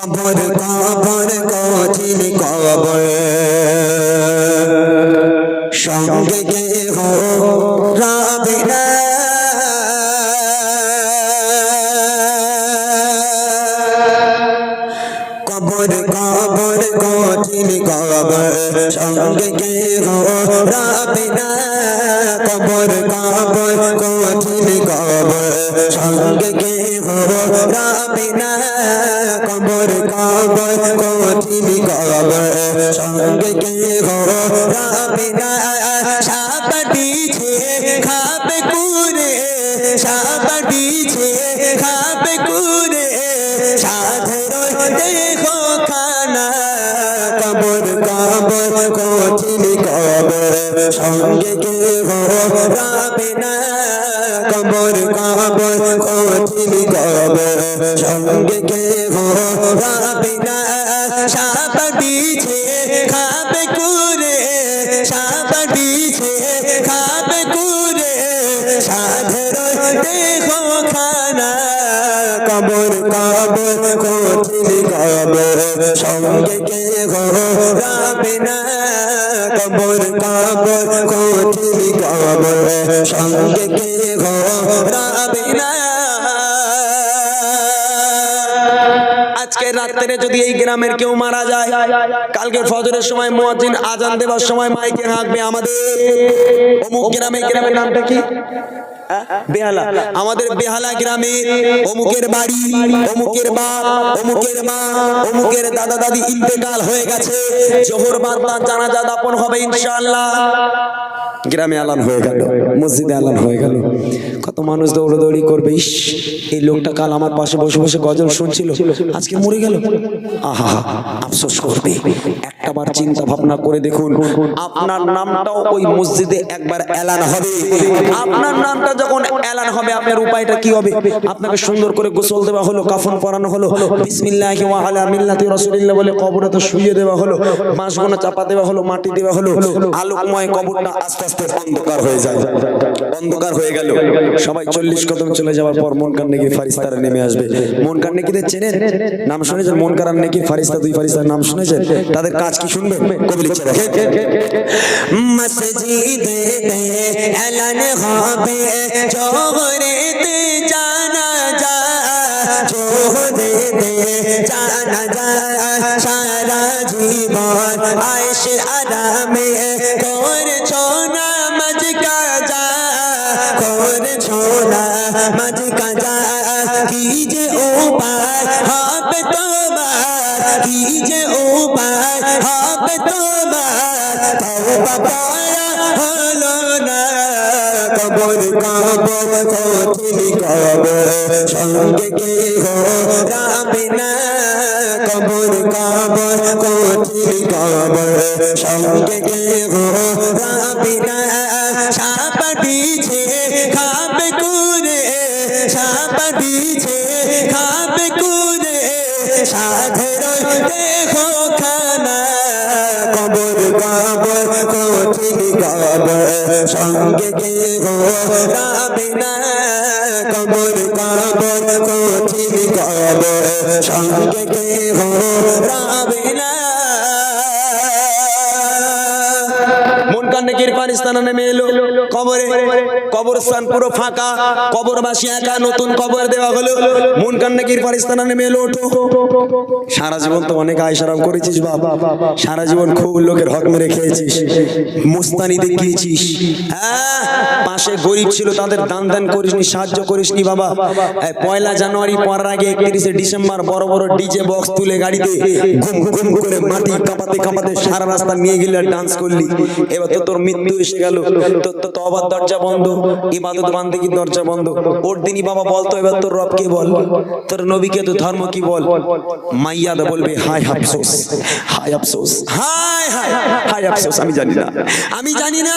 কবর কবর কঠিন কবর। সঙ্গে কে হো রাবে না। কবর কবর কঠিন কবর। সঙ্গে কে হো রাবে না। কবর কবর কঠিন কবর। সঙ্গে কে হো রাবে না। কবর কবর কঠিন কবর। সঙ্গে কে হো রাবে সাপটি ছে খাবে কুরে সাপটিছে খাবে কে হো রাবে না সাপ দিছে খাবে কুরে সাপ দিছে খাবে কুরে। সাধের দেখো খানা কবর কবর কঠিন কবর। সঙ্গে কে হো রাবে কবর কবর কঠিন কবর। সঙ্গে কে হো রাবে রাত্রে যদি এই গ্রামের কেউ মারা যায়, কালকে ফজরের সময় মুয়াজ্জিন আজান দেওয়ার সময় মাইকে হাঁকবে আমাদের। অমুক গ্রামে গ্রামের নামটা কি? বেহালা। আমাদের বেহালা গ্রামে অমুকের বাড়ি, অমুকের বাপ, অমুকের মা, অমুকের দাদা দাদি ইন্তেকাল হয়ে গেছে। জোহর বাদা জানাজা দাপন হবে ইনশাআল্লাহ। গ্রামে আলান হয়ে গেল, মসজিদে আলান হয়ে গেল। কত মানুষ দৌড়দৌড়ি করবে, ইস, এই লোকটা কাল আমার পাশে বসে বসে গজল শুনছিল, আজকে মরে গেল। আহা, আফসোস করবে। একটাবার চিন্তা ভাবনা করে দেখুন, আপনার নামটাও ওই মসজিদে একবার এলান হবে। আপনার নামটা যখন এলান হবে, আপনার উপায়টা কি হবে? আপনাকে সুন্দর করে গোসল দেওয়া হলো, কাফন পরানো হলো, বিসমিল্লাহি ওয়া আলা মিল্লাতি রাসূলিল্লাহ বলে কবরে তো শুইয়ে দেওয়া হলো বাঁশগুলো চাপা দেওয়া হলো, মাটি দেওয়া হলো, আলোকময় কবরটা আস্তে আস্তে অন্ধকার হয়ে যায়। অন্ধকার হয়ে গেল। সবাই চল্লিশ কদম চলে যাওয়ার পর মন কান্নে গিয়ে ফারিস্তারা নেমে আসবে। মন কান্নে কি চেনেন? নাম শুনেছেন মন কারান নাকি ফারিস্তা, দুই ফারিস্তার নাম শুনেছেন? তাদের কাজ কি শুনবে কবি লিখছে মসজিদে এলান হবে জোহরেতে মজ কাজা কি যে উপায় হবে তোমার কি যে হবে তোমার হলো না কবর কবর কবর সঙ্গে কে রাবে না কবর কবর কবর সঙ্গে কে রাবে না খাবে কবর কঠিন কবর সঙ্গে কে গো রাবে না কবর কবর কঠিন কবর সঙ্গে কে গো রাবে না মন কান্নে কিরপানিস্তানা নেমে এলো। কবরে, কবরস্থান পুরো ফাঁকা। কবরবাসী একা, নতুন কবর দেওয়া হলো। মন কান্নে কিরপানিস্তানা নেমে এলো ওঠো। সারা জীবন তো অনেক আয়সারাম করেছিস বাবা সারা জীবন খুব লোকের হক মেরে খেয়েছিস। মুস্তানি দেখিয়েছিস। হ্যাঁ পাশে গরিব ছিল, তাদের দান দান করিসনি, সাহায্য করিসনি বাবা। পয়লা জানুয়ারি পরার আগে একত্রিশে ডিসেম্বর বড় বড় ডিজে বক্স তুলে গাড়িতে ঘুম ঘুম করে মাটি কাঁপাতে কাঁপাতে সারা রাস্তা নিয়ে গেলে ডান্স করলি। এবার তো তোর মৃত্যু এসে গেল। তো তবার দরজা বন্ধ, ইবাদত বান্দিগির দরজা বন্ধ। ওর দিনই বাবা বলতো এবার তোর রব কি বল। তোর নবীকে তো ধর্ম কি বল? মাইয়াদা বলবে, হায় আফসোস হায় আফসোস হায় হায় হায় আফসোস, আমি জানি না, আমি জানি না।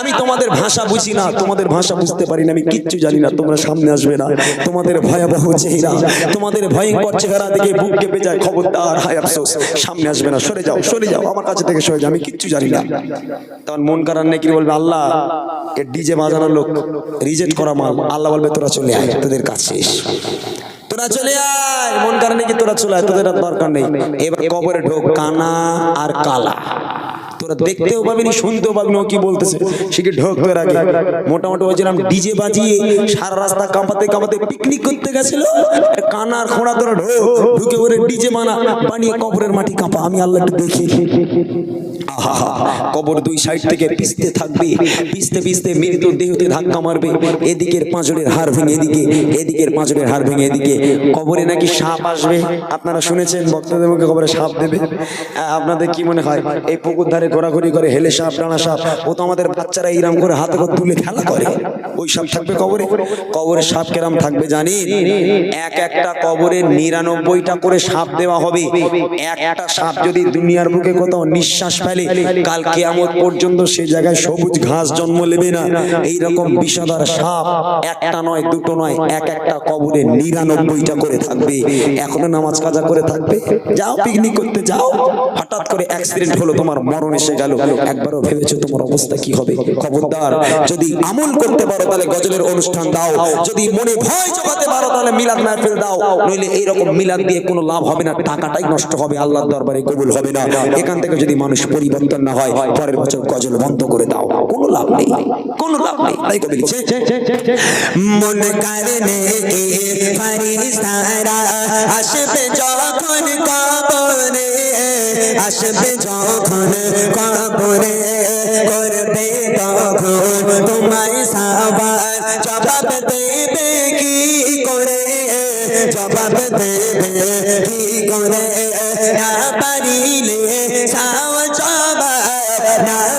আমি তোমাদের ভাষা বুঝি না, তোমাদের ভাষা বুঝতে পারি না, আমি কিচ্ছু জানি না, তোমরা সামনে আসবে না, তোমাদের ভয়াবহ চেহারা, তোমাদের ভয়ঙ্কর চেহারা দেখে বুক কেঁপে যায় খবরদার, হায় আফসোস, সামনে আসবে না, সরে যাও সরে যাও, আমার কাছে থেকে সরে যাও, আমি কিচ্ছু জানি না। তখন মন কারার নাকি বলবে? আল্লাহ, এ ডিজে বাজানোর লোক, রিজেক্ট করা মাল, আল্লাহ বলবে, তোরা চলে আয়, তোদের শেষ তোরা চলে আয়, মন কারণে কি তোরা চলে আয়, তোদের দরকার নেই। এবার কবরে ঢোক, কানা আর কালা। তোরা দেখতেও পাবি না শুনতেও পাবি না কি বলতেছে? সে কি ঢোক তোর আগে? মোটামুটি বলছিলাম ডিজে বাজিয়ে সারা রাস্তা কাঁপাতে কাঁপাতে পিকনিক করতে গেছিল। কানার খোঁড়া তোরা ঢোক ঢুকে ওরে ডিজে মানা বানিয়ে কবরের মাটি কাঁপা। আমি আল্লাহ একটু দেখি। কবর দুই সাইড থেকে পিছতে থাকবে পিছতে পিছতে মৃত দেহতে ধাক্কা মারবে, এদিকের পাঁচড়ের হাড় ভেঙে এদিকে, এদিকের পাঁচড়ের হাড় ভেঙে এদিকে। কবরে নাকি সাপ আসবে? আপনারা শুনেছেন ভক্তদের মুখে কবরে সাপ দেবে। আপনাদের কি মনে হয়? এই পুকুর ধারে ঘোরাঘুরি করে হেলে সাপ, ডানা সাপ, ও তো আমাদের বাচ্চারা এইরাম করে হাতে করে তুলে খেলা করে। ওই সাপ থাকবে কবরে। কবরে সাপ কেরাম থাকবে জানি এক একটা কবরে নিরানব্বইটা করে সাপ দেওয়া হবে। একটা সাপ যদি দুনিয়ার বুকে কোথাও নিঃশ্বাস ফেলে কাল কেয়ামত পর্যন্ত সে জায়গায় সবুজ ঘাস জন্ম নেবে না। এই রকম বিষাদার সাপ একটা নয় দুটো নয় এক একটা কবরে নিরানব্বইটা করে থাকবে। এখনও নামাজ কাজা করে থাকবে? যাও পিকনিক করতে যাও। হঠাৎ করে অ্যাক্সিডেন্ট হলো তোমার মরণ এসে গেল। একবারও ভেবেছো তোমার অবস্থা কি হবে? খবরদার যদি আমল করতে পারো তাহলে গজলের অনুষ্ঠান দাও। যদি মনে ভয় জোগাতে পারো তাহলে মিলাদ মাহফিল দাও। নইলে এইরকম মিলাদ দিয়ে কোনো লাভ হবে না টাকাটাই নষ্ট হবে আল্লাহর দরবারে কবুল হবে না। এখান থেকে যদি মানুষ পরিবর্তন না হয় পরের বছর গজল বন্ধ করে দাও। কোনো লাভ নেই কোনো লাভ নেই। তাই কবি লিখছে মন কারণে ফারিস্তারা আসবে যখন কবরে আসবে যখন কবরে।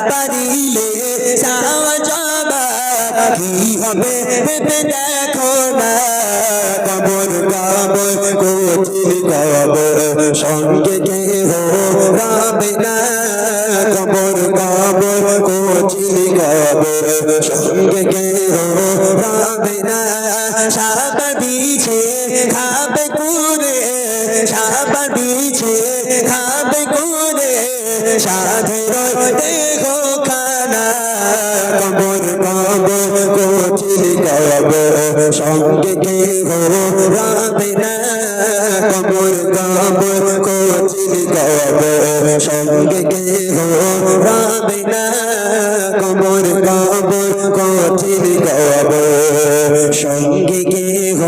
পারিলে সাও জবাব কি হবে ভেবে দেখো না। কবর কবর কোচিল কবর সঙ্গে কেহ রাবে না। কবর কবর কোচিল কবর দেহ খানা কবর পাব কোচি যাব সঙ্গে কেহ রাবে না। কবর পাব কোচি যাব সঙ্গে কেহ রাবে না। কবর পাব কোচি যাব সঙ্গে কেহ